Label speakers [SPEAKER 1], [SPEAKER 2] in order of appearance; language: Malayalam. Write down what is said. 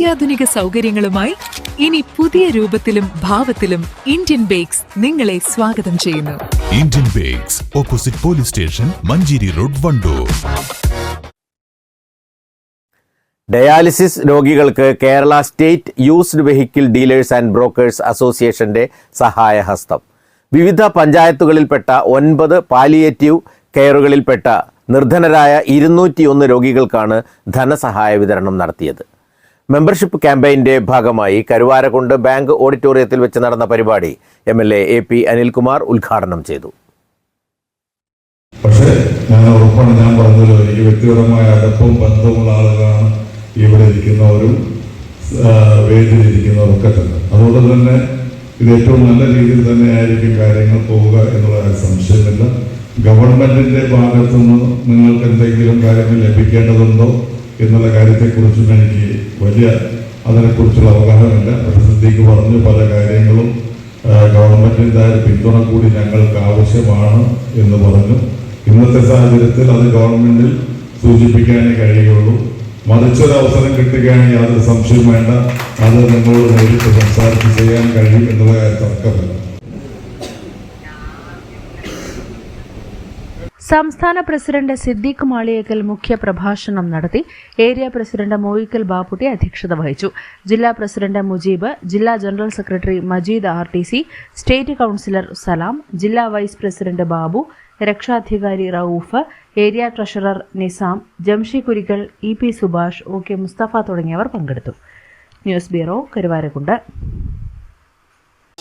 [SPEAKER 1] അത്യാധുനിക സൗകര്യങ്ങളുമായി ഇനി പുതിയ രൂപത്തിലും ഭാവത്തിലും ഇന്ത്യൻ ബേക്സ് നിങ്ങളെ സ്വാഗതം ചെയ്യുന്നു.
[SPEAKER 2] Indian bakes opposite police station Manjeri road Wandoor.
[SPEAKER 3] Dialysis രോഗികൾക്ക് Kerala state used vehicle dealers and brokers അസോസിയേഷന്റെ സഹായഹസ്തം. വിവിധ പഞ്ചായത്തുകളിൽപ്പെട്ട ഒൻപത് പാലിയേറ്റീവ് കെയറുകളിൽപ്പെട്ട നിർധനരായ ഇരുന്നൂറ്റിയൊന്ന് രോഗികൾക്കാണ് ധനസഹായ വിതരണം നടത്തിയത്. മെമ്പർഷിപ്പ് ക്യാമ്പയിന്റെ ഭാഗമായി കരുവാരക്കുണ്ട് ബാങ്ക് ഓഡിറ്റോറിയത്തിൽ വെച്ച് നടന്ന പരിപാടി M L A A P Anilkumar ഉദ്ഘാടനം ചെയ്തു.
[SPEAKER 4] പക്ഷേ ഞാൻ ഉറപ്പാണ് ഞാൻ പറഞ്ഞല്ലോ എനിക്ക് വ്യക്തിപരമായ അടുപ്പവും ബന്ധമുള്ള ആളുകളാണ് ഇവിടെ ഇരിക്കുന്നവരും വേദിയിലിരിക്കുന്നവരൊക്കെ തന്നെ. അതുകൊണ്ട് തന്നെ ഇത് ഏറ്റവും നല്ല രീതിയിൽ തന്നെ ആയിരിക്കും കാര്യങ്ങൾ പോവുക എന്നുള്ള സംശയമില്ല. ഗവൺമെന്റിന്റെ ഭാഗത്തു നിന്ന് നിങ്ങൾക്ക് എന്തെങ്കിലും കാര്യങ്ങൾ ലഭിക്കേണ്ടതുണ്ടോ എന്നുള്ള കാര്യത്തെക്കുറിച്ചും എനിക്ക് വലിയ അതിനെക്കുറിച്ചുള്ള അവഗാഹമില്ല പ്രസിദ്ധിക്ക് പറഞ്ഞു പല കാര്യങ്ങളും ഗവൺമെന്റിന്റെ പിന്തുണ കൂടി ഞങ്ങൾക്ക് ആവശ്യമാണ് എന്ന് പറഞ്ഞു. ഇന്നത്തെ സാഹചര്യത്തിൽ അത് ഗവൺമെന്റിൽ സൂചിപ്പിക്കാനേ കഴിയുള്ളൂ മറിച്ചൊരു അവസരം കിട്ടുകയാണെങ്കിൽ യാതൊരു സംശയം വേണ്ട. അത് നിങ്ങളോട് നേരിട്ട് സംസാരിച്ച് ചെയ്യാൻ കഴിയും എന്നുള്ള തർക്കമില്ല.
[SPEAKER 5] സംസ്ഥാന പ്രസിഡന്റ് സിദ്ദീഖ് മാളിയേക്കൽ മുഖ്യ പ്രഭാഷണം നടത്തി ഏരിയ പ്രസിഡന്റ് മോയിക്കൽ ബാപ്പുട്ടി അധ്യക്ഷത വഹിച്ചു. ജില്ലാ പ്രസിഡന്റ് മുജീബ് ജില്ലാ general secretary Majeed R T C state councillor Salam ജില്ലാ വൈസ് പ്രസിഡന്റ് ബാബു രക്ഷാധികാരി Rauf area treasurer Nizam Jamshi Kurikkal E P Subhash O K Musthafa തുടങ്ങിയവർ പങ്കെടുത്തു. News bureau Karuvarakundu